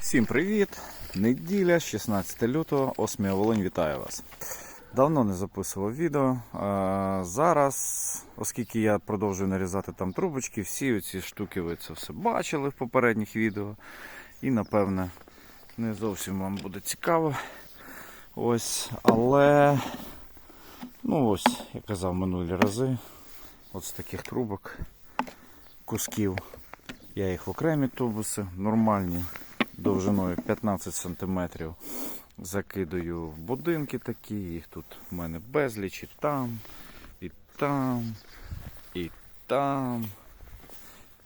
Всім привіт! Неділя, 16 лютого, Осмія Волинь, вітаю вас. Давно не записував відео. Зараз, оскільки я продовжую нарізати там трубочки, всі ці штуки ви це все бачили в попередніх відео. І напевне не зовсім вам буде цікаво. Ось, але ну ось, я казав минулі рази, от з таких трубок, кусків. Я їх в окремі тубуси, нормальні, довжиною 15 см. Закидаю в будинки такі, їх тут в мене безліч і там, і там, і там.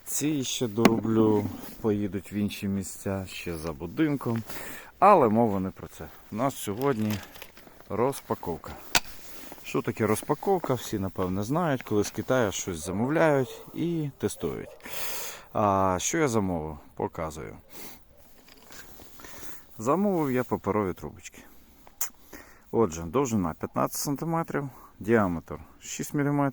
Ці ще дороблю, поїдуть в інші місця ще за будинком. Але мова не про це. У нас сьогодні розпаковка. Що таке розпаковка? Всі напевне знають, коли з Китаю щось замовляють і тестують. А що я замовив? Показую. Замовив я паперові трубочки. Отже, довжина 15 см, діаметр 6 мм.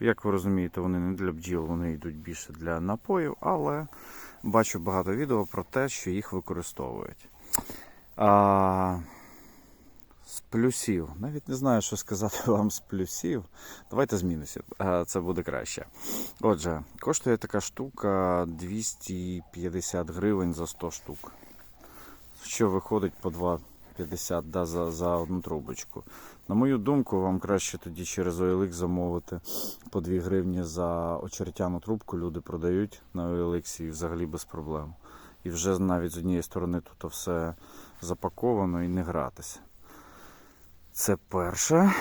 Як ви розумієте, вони не для бджіл, вони йдуть більше для напоїв, але бачу багато відео про те, що їх використовують. Плюсів. Навіть не знаю, що сказати вам з плюсів. Давайте з мінусів. Це буде краще. Отже, коштує така штука 250 гривень за 100 штук. Що виходить по 2,50 да, за, за одну трубочку. На мою думку, вам краще тоді через OLX замовити по 2 гривні за очеретяну трубку. Люди продають на OLX і взагалі без проблем. І вже навіть з однієї сторони тут все запаковано і не гратися. Це перше.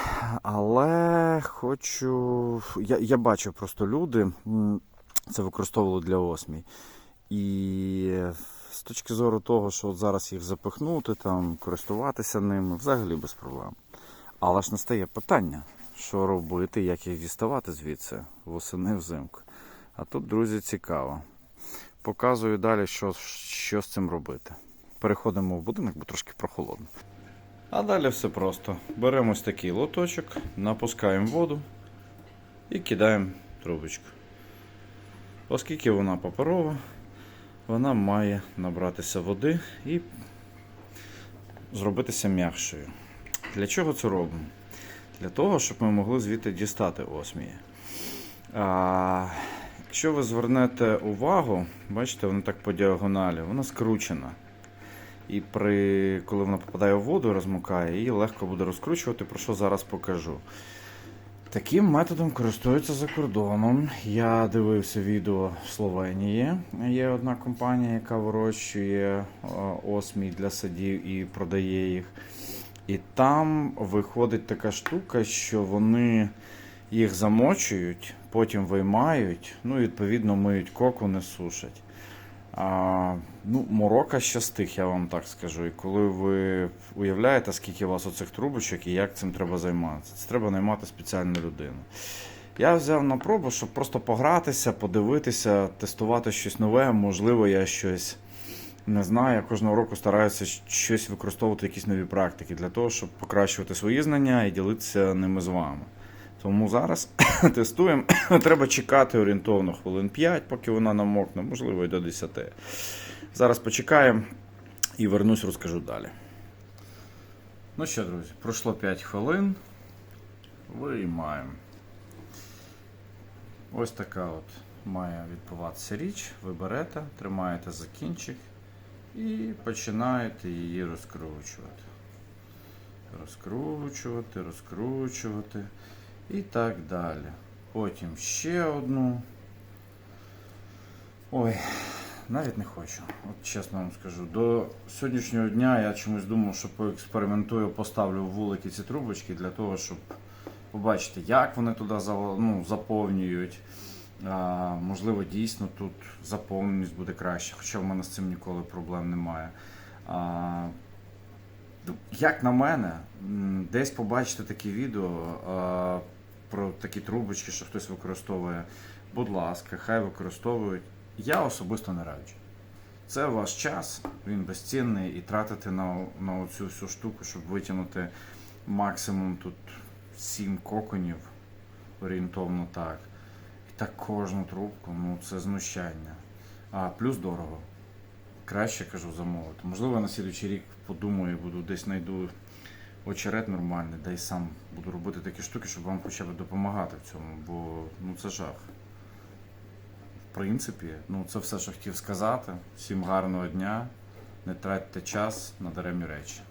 Але хочу. Я, я бачу просто люди, це використовували для осмій. І з точки зору того, що от зараз їх запихнути, там, користуватися ними, взагалі без проблем. Але ж настає питання, що робити, як їх діставати звідси восени взимку. А тут, друзі, цікаво. Показую далі, що, що з цим робити. Переходимо в будинок, бо трошки прохолодно. А далі все просто. Беремо ось такий лоточок, напускаємо воду і кидаємо трубочку. Оскільки вона паперова, вона має набратися води і зробитися м'якшою. Для чого це робимо? Для того, щоб ми могли звідти дістати осмії. А, якщо ви звернете увагу, бачите, вона так по діагоналі, вона скручена. І при, коли вона попадає в воду, розмокає, її легко буде розкручувати, про що зараз покажу. Таким методом користуються за кордоном. Я дивився відео в Словенії. Є одна компанія, яка вирощує е, осмій для садів і продає їх. І там виходить така штука, що вони їх замочують, потім виймають, ну і відповідно миють коку, не сушать. А, ну, Морока щастих, я вам так скажу. І коли ви уявляєте, скільки у вас оцих трубочок і як цим треба займатися, це треба наймати спеціальну людину. Я взяв на пробу, щоб просто погратися, подивитися, тестувати щось нове. Можливо, я щось не знаю. Я кожного року стараюся щось використовувати, якісь нові практики для того, щоб покращувати свої знання і ділитися ними з вами. Тому зараз тестуємо. Треба чекати орієнтовно хвилин 5, поки вона намокне, можливо, і до 10. Зараз почекаємо і вернусь, розкажу далі. Ну що, друзі, пройшло 5 хвилин. Виймаємо. Ось така от має відбуватися річ. Ви берете, тримаєте за кінчик і починаєте її розкручувати. Розкручувати, розкручувати. І так далі. Потім ще одну. Ой, навіть не хочу. От чесно вам скажу. До сьогоднішнього дня я чомусь думав, що поекспериментую, поставлю в вулики ці трубочки для того, щоб побачити, як вони туди ну, заповнюють. А, Можливо, дійсно тут заповненість буде краще, хоча в мене з цим ніколи проблем немає. А, як на мене, десь побачити такі відео а, про такі трубочки, що хтось використовує, будь ласка, хай використовують. Я особисто не раджу. Це ваш час, він безцінний, і тратити на на цю всю штуку, щоб витягнути максимум тут 7 коконів, орієнтовно так. І так кожну трубку, ну це знущання. А плюс дорого. краще кажу замовити. Можливо, на слідуючий рік подумаю, буду десь знайду очерет нормальний, да й сам буду робити такі штуки, щоб вам хоча б допомагати в цьому, бо ну це жах. В принципі, ну це все, що хотів сказати. Всім гарного дня. Не тратьте час на даремні речі.